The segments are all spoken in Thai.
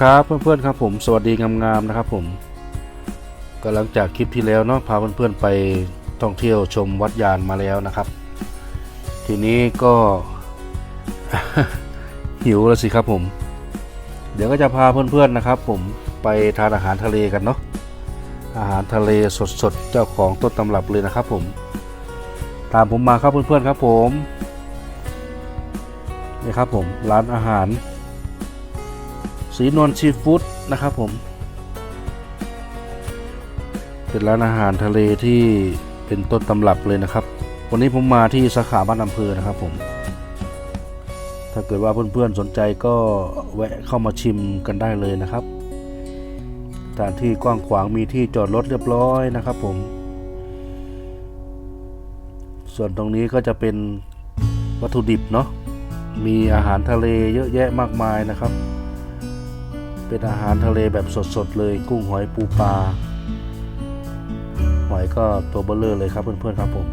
ครับเพื่อนๆครับผมสวัสดีงามๆนะครับผมก็หลังจากคลิปที่แล้วเนาะพาเพื่อนๆไปท่องเที่ยวชมวัดยานมาแล้วนะครับ ทีนี้ก็หิวแล้วสิครับผม เดี๋ยวก็จะพาเพื่อนๆนะครับ ผมไปทานอาหารทะเลกันเนาะอาหารทะเลสดๆเจ้าของต้นตำรับเลยนะครับผม ตามผมมาครับเพื่อนๆครับผมนี่ครับผมร้านอาหาร สีนวลซีฟู้ดนะครับผม เป็นร้านอาหารทะเลที่เป็นต้นตำรับเลยนะครับ วันนี้ผมมาที่สาขาบ้านอำเภอนะครับผม ถ้าเกิดว่าเพื่อนๆสนใจก็แวะเข้ามาชิมกันได้เลยนะครับสถานที่กว้างขวางมีที่จอดรถเรียบร้อยนะครับผม ส่วนตรงนี้ก็จะเป็นวัตถุดิบเนาะ มีอาหารทะเลเยอะแยะมากมายนะครับ เป็นอาหารทะเลแบบสดๆเลย กุ้งหอยปูปลาหอยก็ตัวเบลเลอร์เลยครับเพื่อนๆครับผม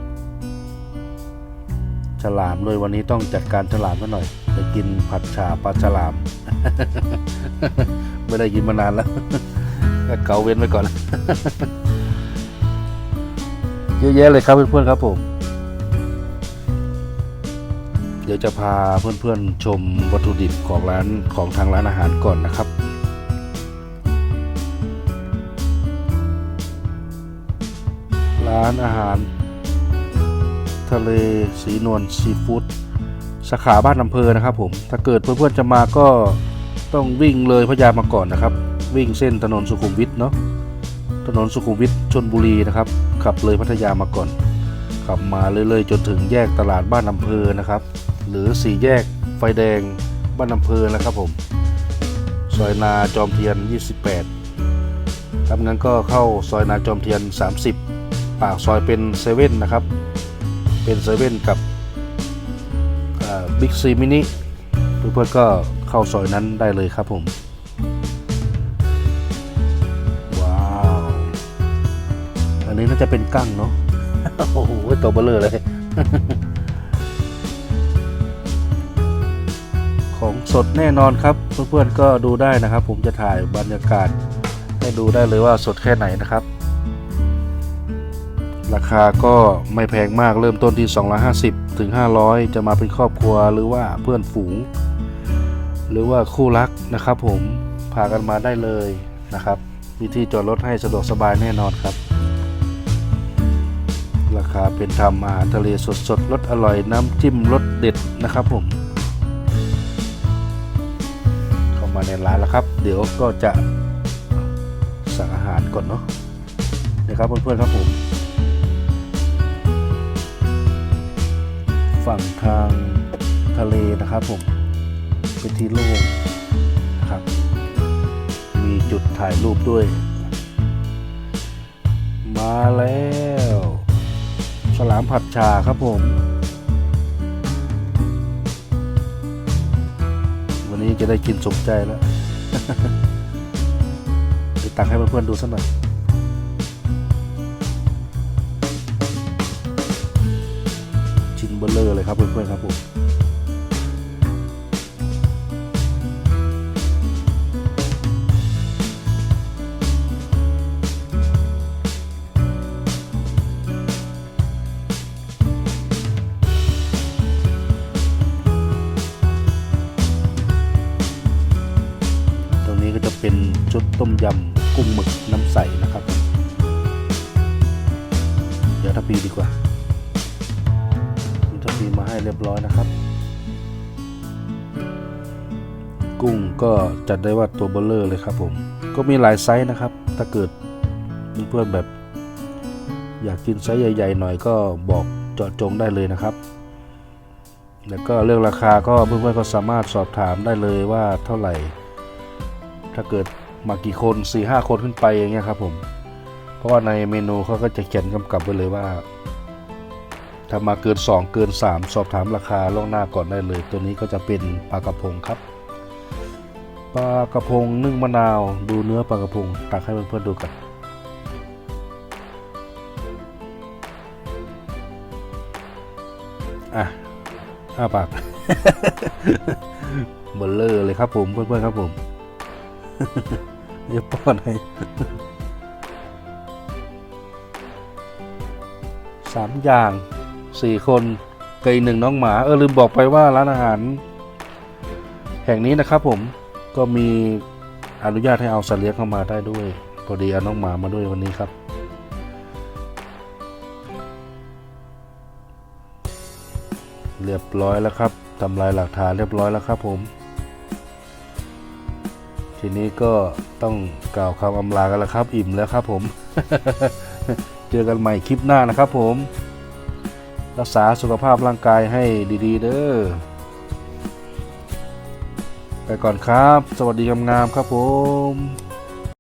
ฉลามเลยวันนี้ต้องจัดการฉลามซะหน่อยไปกินผัดฉาปลาฉลาม ไม่ได้กินมานานแล้วก็เกาเว้นไว้ก่อนเยอะแยะเลยครับเพื่อนๆครับผม เดี๋ยวจะพาเพื่อนๆชมวัตถุดิบของร้านของทางร้านอาหารก่อนนะครับ ร้านอาหาร ทะเลสีนวลซีฟู้ดสาขาบ้านอำเภอนะครับผม ถ้าเกิดเพื่อนๆจะมาก็ต้องวิ่งเลยพญามาก่อนนะครับ วิ่งเส้นถนนสุขุมวิทเนาะถนนสุขุมวิทชนบุรีนะครับ ขับเลยพัทยามาก่อน ขับมาเรื่อยๆจนถึงแยกตลาดบ้านอำเภอนะครับ หรือสี่แยกไฟแดงบ้านอำเภอนะครับผมซอยนาจอมเทียน 28ทำงั้นก็เข้าซอยนาจอมเทียน 30 ปากซอยเป็นเซเว่นนะครับ เป็นเซเว่นกับบิ๊กซีมินิเพื่อนๆก็เข้าซอยนั้นได้เลยครับผม ว้าว อันนี้น่าจะเป็นกั้งเนาะโอ้โหตัวเบลเลอร์เลย ของสดแน่นอนครับ เพื่อนๆก็ดูได้นะครับ ผมจะถ่ายบรรยากาศให้ดูได้เลยว่าสดแค่ไหนนะครับ ราคาก็ไม่แพงมากเริ่มต้นที่ 250 ถึง 500 จะมาเป็นครอบครัวหรือว่าเพื่อนฝูง หรือว่าคู่รักนะครับผมพากันมาได้เลยนะครับ มีที่จอดรถให้สะดวกสบายแน่นอนครับ ราคาเป็นธรรมอาหารทะเลสดๆรสอร่อยน้ำจิ้มรสเด็ดนะครับผม เข้ามาในร้านแล้วครับ เดี๋ยวก็จะสั่งอาหารก่อนเนาะนะครับเพื่อนๆครับผม ฝั่งทางทะเลนะครับผมเป็นที่โล่งนะครับ มีจุดถ่ายรูปด้วย มาแล้ว สลามผัดชาครับผม วันนี้จะได้กินสมใจแล้ว ไปตักให้เพื่อนๆดูสักหน่อย อร์เลยครับเพื่อนๆครับผมตรงนี้ก็จะเป็นชุดต้มยำกุ้งหมึกน้ำใสนะครับ เดี๋ยวทัพพีดีกว่า ทีมาให้เรียบร้อยนะครับ กุ้งก็จัดได้ว่าตัวเบลเลอร์เลยครับผม ก็มีหลายไซส์นะครับ ถ้าเกิดเพื่อนๆแบบ อยากกินไซส์ใหญ่ ๆ หน่อยก็บอกเจาะจงได้เลยนะครับ แล้วก็เรื่องราคาก็เพื่อนๆก็สามารถสอบถามได้เลยว่าเท่าไหร่ ถ้าเกิดมากี่คน4ี่ห้าคนขึ้นไปอย่างเงี้ยครับผม เพราะว่าในเมนูเขาก็จะเขียนกำกับไว้เลยว่า ถ้ามาเกิน 2 เกิน 3 สอบถามราคาล่วงหน้าก่อนได้เลย ตัวนี้ก็จะเป็นปลากระพงครับปลากระพงนึ่งมะนาวดูเนื้อปลากระพงตักให้เพื่อนๆดูกันอะอ้าปากเบลเลอร์เลยครับผมเพื่อนๆครับผมเดี๋ยวป้อนให้สามอย่าง สี่คนกับอีกหนึ่งน้องหมาเออลืมบอกไปว่าร้านอาหาร แห่งนี้นะครับผมก็มีอนุญาตให้เอาสัตว์เลี้ยงเข้ามาได้ด้วยพอดีเอาน้องหมามาด้วยวันนี้ครับ เรียบร้อยแล้วครับทำลายหลักฐานเรียบร้อยแล้วครับผม ทีนี้ก็ต้องกล่าวคำอำลากันแล้วครับ อิ่มแล้วครับผม เจอกันใหม่คลิปหน้านะครับผม รักษาสุขภาพร่างกายให้ดีๆ เด้อ ไปก่อนครับ สวัสดีงามๆครับผม